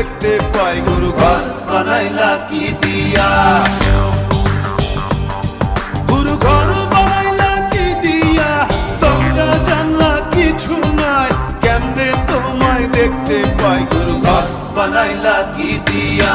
দেখতে পাই গুরু ঘর বানাই লাকি দিয়া। গুরু ঘর বানাই লাকি দিয়া। দরজা, জানলা কিছু নাই, কেমনে তোমায় দেখতে পাই? গুরু ঘর বানাই লাকি দিয়া।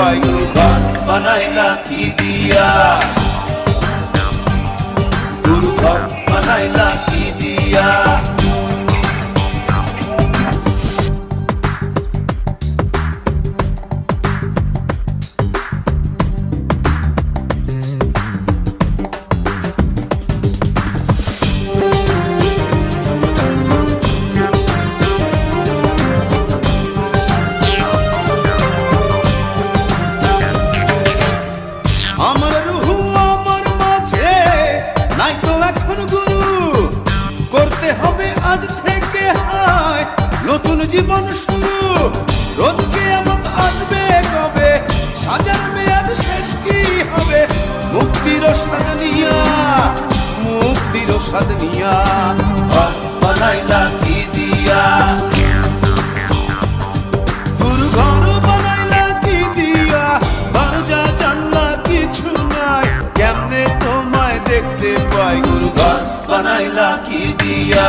দেখতে বান বানাইলা কি দিয়া ঘর বানাইলা কি দিয়া জীবন শুরু রোজকে আমার আসবে কবে? সাজার মেয়াদ শেষ কি হবে? মুক্তির স্বাদ নিয়া, মুক্তির স্বাদ নিয়া, ঘর বানাইলা কি দিয়া? বানাইলা কি দিয়া? দরজা কেমনে তোমায় দেখতে পাই? গুরু ঘর বানাইলা কি দিয়া?